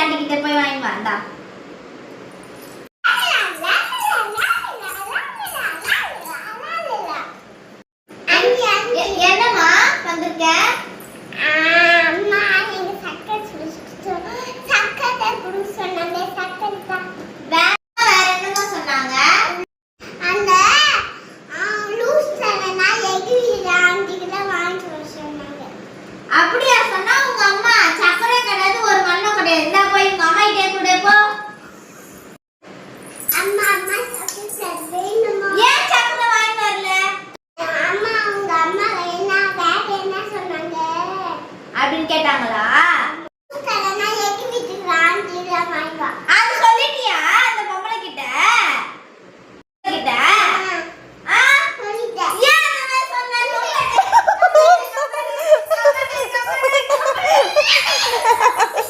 Aunty கிட்ட போய் வாங்கி வந்தா என்னமா வந்திருக்கேன் அப்படின்னு கேட்டாங்களா?